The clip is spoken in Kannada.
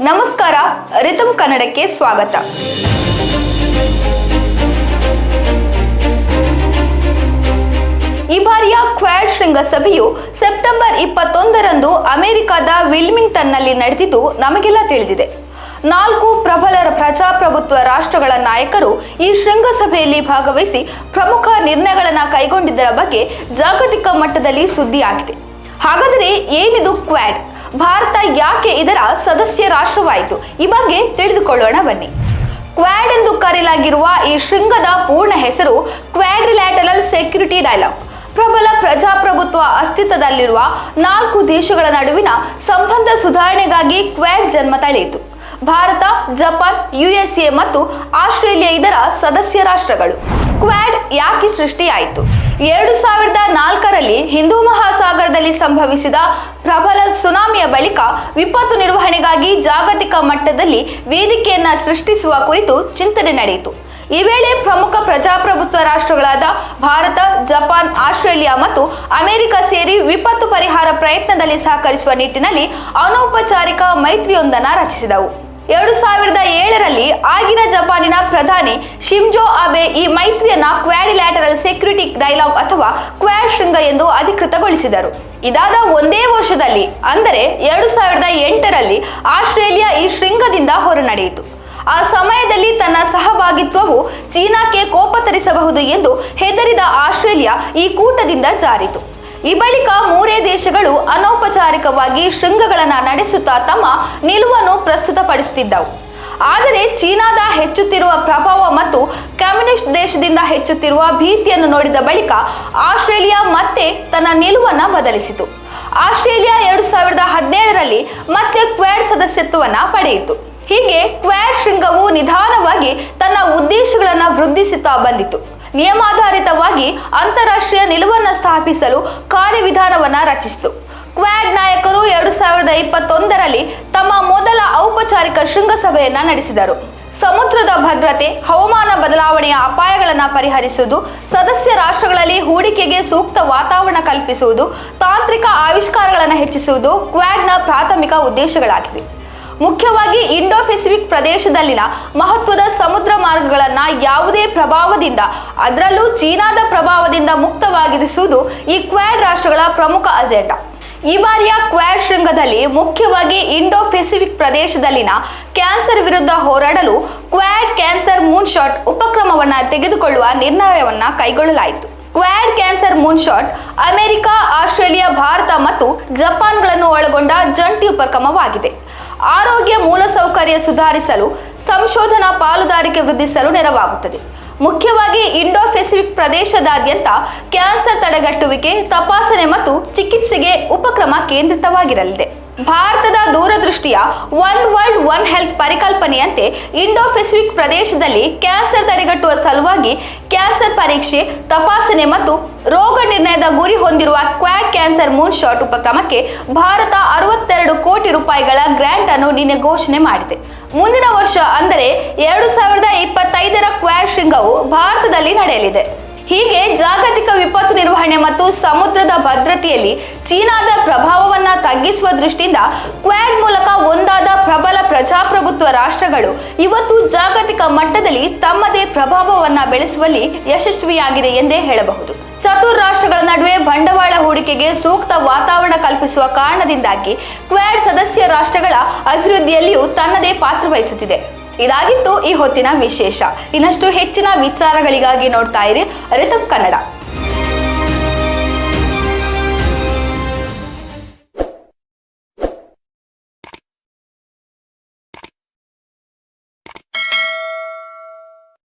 ನಮಸ್ಕಾರ ರಿತಮ್ ಕನ್ನಡಕ್ಕೆ ಸ್ವಾಗತ. ಈ ಬಾರಿಯ ಕ್ವಾಡ್ ಶೃಂಗಸಭೆಯು ಸೆಪ್ಟೆಂಬರ್ ಇಪ್ಪತ್ತೊಂದರಂದು ಅಮೆರಿಕದ ವಿಲ್ಮಿಂಗ್ಟನ್ನಲ್ಲಿ ನಡೆದಿದ್ದು ನಮಗೆಲ್ಲ ತಿಳಿದಿದೆ. ನಾಲ್ಕು ಪ್ರಬಲ ಪ್ರಜಾಪ್ರಭುತ್ವ ರಾಷ್ಟ್ರಗಳ ನಾಯಕರು ಈ ಶೃಂಗಸಭೆಯಲ್ಲಿ ಭಾಗವಹಿಸಿ ಪ್ರಮುಖ ನಿರ್ಣಯಗಳನ್ನು ಕೈಗೊಂಡಿದ್ದರ ಬಗ್ಗೆ ಜಾಗತಿಕ ಮಟ್ಟದಲ್ಲಿ ಸುದ್ದಿಯಾಗಿದೆ. ಹಾಗಾದರೆ ಏನಿದು ಕ್ವಾಡ್? ಭಾರತ ಯಾಕೆ ಇದರ ಸದಸ್ಯ ರಾಷ್ಟ್ರವಾಯಿತು? ಈ ಬಗ್ಗೆ ತಿಳಿದುಕೊಳ್ಳೋಣ ಬನ್ನಿ. ಕ್ವಾಡ್ ಎಂದು ಕರೆಯಲಾಗಿರುವ ಈ ಶೃಂಗದ ಪೂರ್ಣ ಹೆಸರು ಕ್ವಾಡ್ರಿಲ್ಯಾಟರಲ್ ಸೆಕ್ಯೂರಿಟಿ ಡೈಲಾಗ್. ಪ್ರಬಲ ಪ್ರಜಾಪ್ರಭುತ್ವ ಅಸ್ತಿತ್ವದಲ್ಲಿರುವ ನಾಲ್ಕು ದೇಶಗಳ ನಡುವಿನ ಸಂಬಂಧ ಸುಧಾರಣೆಗಾಗಿ ಕ್ವಾಡ್ ಜನ್ಮ ತಳೆಯಿತು. ಭಾರತ, ಜಪಾನ್, ಯುಎಸ್ಎ ಮತ್ತು ಆಸ್ಟ್ರೇಲಿಯಾ ಇದರ ಸದಸ್ಯ ರಾಷ್ಟ್ರಗಳು. ಕ್ವಾಡ್ ಯಾಕೆ ಸೃಷ್ಟಿಯಾಯಿತು? ಎರಡು ಸಾವಿರದ ನಾಲ್ಕರಲ್ಲಿ ಹಿಂದೂ ಮಹಾಸಾಗರದಲ್ಲಿ ಸಂಭವಿಸಿದ ಪ್ರಬಲ ಸುನಾಮಿಯ ಬಳಿಕ ವಿಪತ್ತು ನಿರ್ವಹಣೆಗಾಗಿ ಜಾಗತಿಕ ಮಟ್ಟದಲ್ಲಿ ವೇದಿಕೆಯನ್ನು ಸೃಷ್ಟಿಸುವ ಕುರಿತು ಚಿಂತನೆ ನಡೆಯಿತು. ಈ ವೇಳೆ ಪ್ರಮುಖ ಪ್ರಜಾಪ್ರಭುತ್ವ ರಾಷ್ಟ್ರಗಳಾದ ಭಾರತ, ಜಪಾನ್, ಆಸ್ಟ್ರೇಲಿಯಾ ಮತ್ತು ಅಮೆರಿಕ ಸೇರಿ ವಿಪತ್ತು ಪರಿಹಾರ ಪ್ರಯತ್ನದಲ್ಲಿ ಸಹಕರಿಸುವ ನಿಟ್ಟಿನಲ್ಲಿ ಅನೌಪಚಾರಿಕ ಮೈತ್ರಿಯೊಂದನ್ನು ರಚಿಸಿದವು. ಎರಡು ಸಾವಿರದ ಏಳರಲ್ಲಿ ಆಗಿನ ಜಪಾನಿನ ಪ್ರಧಾನಿ ಶಿಂಜೋ ಅಬೆ ಈ ಮೈತ್ರಿಯನ್ನ ಕ್ವಾಡಿಲ್ಯಾಟರಲ್ ಸೆಕ್ಯೂರಿಟಿ ಡೈಲಾಗ್ ಅಥವಾ ಕ್ವಾಡ್ ಶೃಂಗ ಎಂದು ಅಧಿಕೃತಗೊಳಿಸಿದರು. ಇದಾದ ಒಂದೇ ವರ್ಷದಲ್ಲಿ, ಅಂದರೆ ಎರಡು ಸಾವಿರದ ಎಂಟರಲ್ಲಿ ಆಸ್ಟ್ರೇಲಿಯಾ ಈ ಶೃಂಗದಿಂದ ಹೊರನಡೆಯಿತು. ಆ ಸಮಯದಲ್ಲಿ ತನ್ನ ಸಹಭಾಗಿತ್ವವು ಚೀನಾಕ್ಕೆ ಕೋಪ ತರಿಸಬಹುದು ಎಂದು ಹೆದರಿದ ಆಸ್ಟ್ರೇಲಿಯಾ ಈ ಕೂಟದಿಂದ ಜಾರಿತು. ಈ ಬಳಿಕ ಮೂರೇ ದೇಶಗಳು ಅನೌಪಚಾರಿಕವಾಗಿ ಶೃಂಗಗಳನ್ನು ನಡೆಸುತ್ತಾ ತಮ್ಮ ನಿಲುವನ್ನು ಪ್ರಸ್ತುತಪಡಿಸುತ್ತಿದ್ದವು. ಆದರೆ ಚೀನಾದ ಹೆಚ್ಚುತ್ತಿರುವ ಪ್ರಭಾವ ಮತ್ತು ಕಮ್ಯುನಿಸ್ಟ್ ದೇಶದಿಂದ ಹೆಚ್ಚುತ್ತಿರುವ ಭೀತಿಯನ್ನು ನೋಡಿದ ಬಳಿಕ ಆಸ್ಟ್ರೇಲಿಯಾ ಮತ್ತೆ ತನ್ನ ನಿಲುವನ್ನು ಬದಲಿಸಿತು. ಆಸ್ಟ್ರೇಲಿಯಾ ಎರಡು ಸಾವಿರದ ಹದಿನೇಳರಲ್ಲಿ ಮತ್ತೆ ಕ್ವಾಡ್ ಸದಸ್ಯತ್ವವನ್ನು ಪಡೆಯಿತು. ಹೀಗೆ ಕ್ವಾಡ್ ಶೃಂಗವು ನಿಧಾನವಾಗಿ ತನ್ನ ಉದ್ದೇಶಗಳನ್ನು ವೃದ್ಧಿಸುತ್ತಾ ಬಂದಿತು. ನಿಯಮಾಧಾರಿತವಾಗಿ ಅಂತಾರಾಷ್ಟ್ರೀಯ ನಿಲುವನ್ನು ಸ್ಥಾಪಿಸಲು ಕಾರ್ಯವಿಧಾನವನ್ನು ರಚಿಸಿತು. ಕ್ವಾಡ್ ನಾಯಕರು ಎರಡು ಸಾವಿರದ ಇಪ್ಪತ್ತೊಂದರಲ್ಲಿ ತಮ್ಮ ಮೊದಲ ಔಪಚಾರಿಕ ಶೃಂಗಸಭೆಯನ್ನು ನಡೆಸಿದರು. ಸಮುದ್ರದ ಭದ್ರತೆ, ಹವಾಮಾನ ಬದಲಾವಣೆಯ ಅಪಾಯಗಳನ್ನು ಪರಿಹರಿಸುವುದು, ಸದಸ್ಯ ರಾಷ್ಟ್ರಗಳಲ್ಲಿ ಹೂಡಿಕೆಗೆ ಸೂಕ್ತ ವಾತಾವರಣ ಕಲ್ಪಿಸುವುದು, ತಾಂತ್ರಿಕ ಆವಿಷ್ಕಾರಗಳನ್ನು ಹೆಚ್ಚಿಸುವುದು ಕ್ವಾಡ್ನ ಪ್ರಾಥಮಿಕ ಉದ್ದೇಶಗಳಾಗಿವೆ. ಮುಖ್ಯವಾಗಿ ಇಂಡೋ ಪೆಸಿಫಿಕ್ ಪ್ರದೇಶದಲ್ಲಿನ ಮಹತ್ವದ ಸಮುದ್ರ ಮಾರ್ಗಗಳನ್ನ ಯಾವುದೇ ಪ್ರಭಾವದಿಂದ, ಅದರಲ್ಲೂ ಚೀನಾದ ಪ್ರಭಾವದಿಂದ ಮುಕ್ತವಾಗಿರಿಸುವುದು ಈ ಕ್ವಾಡ್ ರಾಷ್ಟ್ರಗಳ ಪ್ರಮುಖ ಅಜೆಂಡಾ. ಈ ಬಾರಿಯ ಕ್ವಾಡ್ ಶೃಂಗದಲ್ಲಿ ಮುಖ್ಯವಾಗಿ ಇಂಡೋ ಪೆಸಿಫಿಕ್ ಪ್ರದೇಶದಲ್ಲಿನ ಕ್ಯಾನ್ಸರ್ ವಿರುದ್ಧ ಹೋರಾಡಲು ಕ್ವಾಡ್ ಕ್ಯಾನ್ಸರ್ ಮೂನ್ ಶಾಟ್ ಉಪಕ್ರಮವನ್ನು ತೆಗೆದುಕೊಳ್ಳುವ ನಿರ್ಣಯವನ್ನು ಕೈಗೊಳ್ಳಲಾಯಿತು. Quad cancer moonshot, America, Australia, Bharat ಮತ್ತು ಜಪಾನ್ಗಳನ್ನು ಒಳಗೊಂಡ ಜಂಟಿ ಉಪಕ್ರಮವಾಗಿದೆ. ಆರೋಗ್ಯ ಮೂಲಸೌಕರ್ಯ ಸುಧಾರಿಸಲು, ಸಂಶೋಧನಾ ಪಾಲುದಾರಿಕೆ ವೃದ್ಧಿಸಲು ನೆರವಾಗುತ್ತದೆ. ಮುಖ್ಯವಾಗಿ ಇಂಡೋ ಪೆಸಿಫಿಕ್ ಪ್ರದೇಶದಾದ್ಯಂತ ಕ್ಯಾನ್ಸರ್ ತಡೆಗಟ್ಟುವಿಕೆ, ತಪಾಸಣೆ ಮತ್ತು ಚಿಕಿತ್ಸೆಗೆ ಉಪಕ್ರಮ ಕೇಂದ್ರಿತವಾಗಿರಲಿದೆ. ಭಾರತದ ದೂರದೃಷ್ಟಿಯ ಒನ್ ವರ್ಲ್ಡ್ ಒನ್ ಹೆಲ್ತ್ ಪರಿಕಲ್ಪನೆಯಂತೆ ಇಂಡೋ ಪೆಸಿಫಿಕ್ ಪ್ರದೇಶದಲ್ಲಿ ಕ್ಯಾನ್ಸರ್ ತಡೆಗಟ್ಟುವ ಸಲುವಾಗಿ ಕ್ಯಾನ್ಸರ್ ಪರೀಕ್ಷೆ, ತಪಾಸಣೆ ಮತ್ತು ರೋಗ ನಿರ್ಣಯದ ಗುರಿ ಹೊಂದಿರುವ ಕ್ವಾಡ್ ಕ್ಯಾನ್ಸರ್ ಮೂನ್ ಶಾಟ್ ಉಪಕ್ರಮಕ್ಕೆ ಭಾರತ ಅರವತ್ತೆರಡು ಕೋಟಿ ರೂಪಾಯಿಗಳ ಗ್ರಾಂಟ್ ಅನ್ನು ನಿನ್ನೆ ಘೋಷಣೆ ಮಾಡಿದೆ. ಮುಂದಿನ ವರ್ಷ ಅಂದರೆ ಎರಡು ಸಾವಿರದ ಇಪ್ಪತ್ತೈದರ ಕ್ವಾಡ್ ಶೃಂಗವು ಭಾರತದಲ್ಲಿ ನಡೆಯಲಿದೆ. ಹೀಗೆ ಜಾಗತಿಕ ವಿಪತ್ತು ನಿರ್ವಹಣೆ ಮತ್ತು ಸಮುದ್ರದ ಭದ್ರತೆಯಲ್ಲಿ ಚೀನಾದ ಪ್ರಭಾವವನ್ನು ತಗ್ಗಿಸುವ ದೃಷ್ಟಿಯಿಂದ ಕ್ವಾಡ್ ಮೂಲಕ ಒಂದಾದ ಪ್ರಬಲ ಪ್ರಜಾಪ್ರಭುತ್ವ ರಾಷ್ಟ್ರಗಳು ಇವತ್ತು ಜಾಗತಿಕ ಮಟ್ಟದಲ್ಲಿ ತಮ್ಮದೇ ಪ್ರಭಾವವನ್ನು ಬೆಳೆಸುವಲ್ಲಿ ಯಶಸ್ವಿಯಾಗಿದೆ ಎಂದೇ ಹೇಳಬಹುದು. ಚತುರ್ ರಾಷ್ಟ್ರಗಳ ನಡುವೆ ಬಂಡವಾಳ ಹೂಡಿಕೆಗೆ ಸೂಕ್ತ ವಾತಾವರಣ ಕಲ್ಪಿಸುವ ಕಾರಣದಿಂದಾಗಿ ಕ್ವಾಡ್ ಸದಸ್ಯ ರಾಷ್ಟ್ರಗಳ ಅಭಿವೃದ್ಧಿಯಲ್ಲಿಯೂ ತನ್ನದೇ ಪಾತ್ರ ವಹಿಸುತ್ತಿದೆ. ಇದಾಗಿತ್ತು ಈ ಹೊತ್ತಿನ ವಿಶೇಷ. ಇನ್ನಷ್ಟು ಹೆಚ್ಚಿನ ವಿಚಾರಗಳಿಗಾಗಿ ನೋಡ್ತಾ ಇರಿ ರಿತಮ್ ಕನ್ನಡ.